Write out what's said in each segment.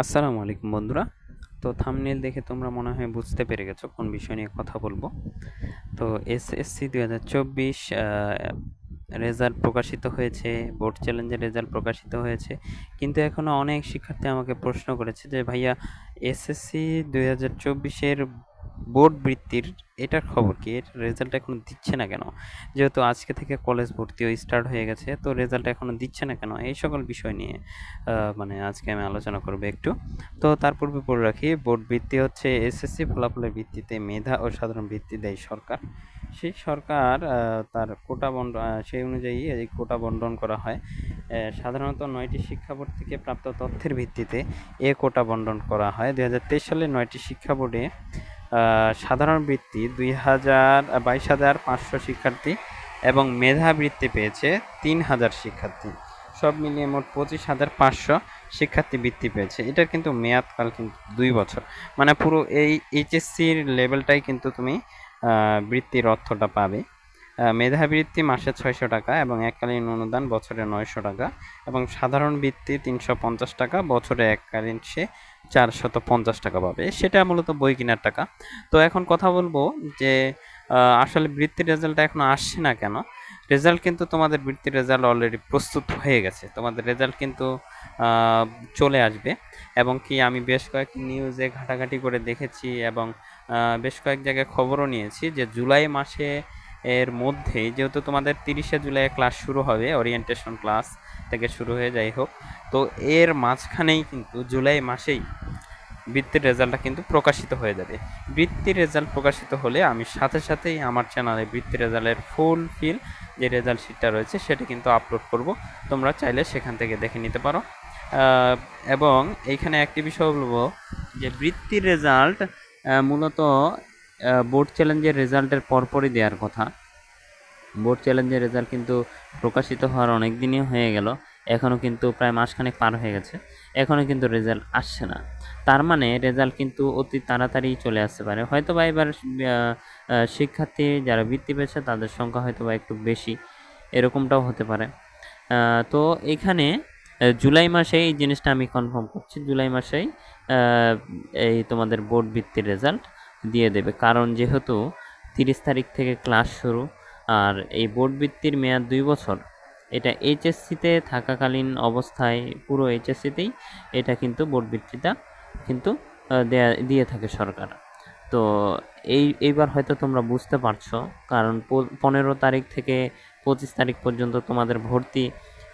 আসসালামু আলাইকুম বন্ধুরা। তো থামনেল দেখে তোমরা মনে হয় বুঝতে পেরে গেছো কোন বিষয় নিয়ে কথা বলব। তো এসএসসি দুই হাজার চব্বিশ রেজাল্ট প্রকাশিত হয়েছে বোর্ড চ্যালেঞ্জের রেজাল্ট প্রকাশিত হয়েছে। কিন্তু এখনও অনেক শিক্ষার্থী আমাকে প্রশ্ন করেছে যে, ভাইয়া এসএসসি দুই হাজার চব্বিশের বোর্ড বৃত্তির এটার খবর কি? এর রেজাল্ট এখনও দিচ্ছে না কেন? যেহেতু আজকে থেকে কলেজ ভর্তিও স্টার্ট হয়ে গেছে, তো রেজাল্ট এখনও দিচ্ছে না কেন? এই সকল বিষয় নিয়ে মানে আজকে আমি আলোচনা করব একটু। তো তার পূর্বে পড়ে রাখি, বোর্ড বৃত্তি হচ্ছে এসএসসি ফলাফলের ভিত্তিতে মেধা ও সাধারণ বৃত্তি দেয় সরকার। সেই সরকার তার কোটা বন্ড সেই অনুযায়ী এই কোটা বন্টন করা হয়। সাধারণত নয়টি শিক্ষা বোর্ড থেকে প্রাপ্ত তথ্যের ভিত্তিতে এ কোটা বন্টন করা হয়। দু হাজার তেইশ সালে নয়টি শিক্ষা বোর্ডে সাধারণ বৃত্তি দুই হাজার বাইশ হাজার পাঁচশো শিক্ষার্থী এবং মেধা বৃত্তি পেয়েছে তিন হাজার শিক্ষার্থী। সব মিলিয়ে মোট পঁচিশ হাজার পাঁচশো শিক্ষার্থী বৃত্তি পেয়েছে। এটার কিন্তু মেয়াদকাল কিন্তু দুই বছর। মানে পুরো এই এইচএসসির লেভেলটাই কিন্তু তুমি বৃত্তির অর্থটা পাবে। মেধাবৃত্তি মাসে ছয়শো টাকা এবং এককালীন অনুদান বছরে নয়শো টাকা এবং সাধারণ বৃত্তি তিনশো পঞ্চাশ টাকা, বছরে এককালীন সে চারশত পঞ্চাশ টাকা পাবে। সেটা মূলত বই কেনার টাকা। তো এখন কথা বলব যে আসলে বৃত্তির রেজাল্ট এখন আসছে না কেন? রেজাল্ট কিন্তু তোমাদের বৃত্তির রেজাল্ট অলরেডি প্রস্তুত হয়ে গেছে। তোমাদের রেজাল্ট কিন্তু চলে আসবে এবং কি আমি বেশ কয়েক নিউজে ঘাটাঘাটি করে দেখেছি এবং বেশ কয়েক জায়গায় খবরও নিয়েছি যে, জুলাই মাসে এর মধ্যেই যেহেতু তোমাদের তিরিশে জুলাই ক্লাস শুরু হবে ওরিয়েন্টেশন ক্লাস থেকে শুরু হয়ে যাই হোক, তো এর মাঝখানেই কিন্তু জুলাই মাসেই বৃত্তির রেজাল্টটা কিন্তু প্রকাশিত হয়ে যাবে। বৃত্তির রেজাল্ট প্রকাশিত হলে আমি সাথে সাথেই আমার চ্যানেলে বৃত্তি রেজাল্টের ফুল ফিল যে রেজাল্ট শিটটা রয়েছে সেটা কিন্তু আপলোড করব। তোমরা চাইলে সেখান থেকে দেখে নিতে পারো। এবং এইখানে একটি বিষয় বলব যে বৃত্তির রেজাল্ট মূলত বোর্ড চ্যালেঞ্জের রেজাল্টের পরপরই দেওয়ার কথা। বোর্ড চ্যালেঞ্জের রেজাল্ট কিন্তু প্রকাশিত হওয়ার অনেক দিনই হয়ে গেল। এখনও কিন্তু প্রায় মাসখানেক পার হয়ে গেছে। এখনও কিন্তু রেজাল্ট আসছে না। তার মানে রেজাল্ট কিন্তু অতি তাড়াতাড়ি চলে আসতে পারে। হয়তো বা এবার শিক্ষার্থী যারা বৃত্তি পেয়েছে, তাদের সংখ্যা হয়তো বা একটু বেশি। এরকমটাও হতে পারে। তো এখানে জুলাই মাসে এই জিনিসটা আমি কনফার্ম করছি। জুলাই মাসেই এই তোমাদের বোর্ড ভিত্তির রেজাল্ট দিয়ে দেবে। কারণ যেহেতু তিরিশ তারিখ থেকে ক্লাস শুরু আর এই বোর্ড বৃত্তির মেয়াদ দুই বছর, এটা এইচএসসিতে থাকাকালীন অবস্থায় পুরো এইচএসসিতেই এটা কিন্তু বোর্ড বৃত্তিটা কিন্তু দেয়া, দিয়ে থাকে সরকার। তো এই, এইবার হয়তো তোমরা বুঝতে পারছ, কারণ পনেরো তারিখ থেকে পঁচিশ তারিখ পর্যন্ত তোমাদের ভর্তি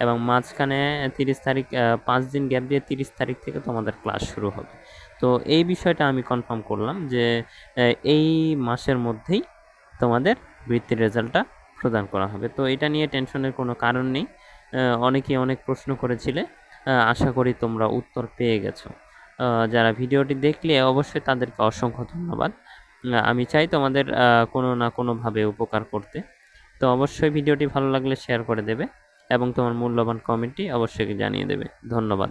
এবং মাঝখানে তিরিশ তারিখ পাঁচ দিন গ্যাপ দিয়ে তিরিশ তারিখ থেকে তোমাদের ক্লাস শুরু হবে। তো এই বিষয়টা আমি কনফার্ম করলাম যে এই মাসের মধ্যেই তোমাদের বৃত্তির রেজাল্টটা প্রদান করা হবে। তো এটা নিয়ে টেনশনের কোনো কারণ নেই। অনেকেই অনেক প্রশ্ন করেছিলে। আশা করি তোমরা উত্তর পেয়ে গেছো। যারা ভিডিওটি দেখলে অবশ্যই তাদেরকে অসংখ্য ধন্যবাদ। আমি চাই তোমাদের কোনো না কোনোভাবে উপকার করতে। তো অবশ্যই ভিডিওটি ভালো লাগলে শেয়ার করে দেবে। এবং তোমার মূল্যবান কমেন্টটি অবশ্যই জানিয়ে দেবে। ধন্যবাদ।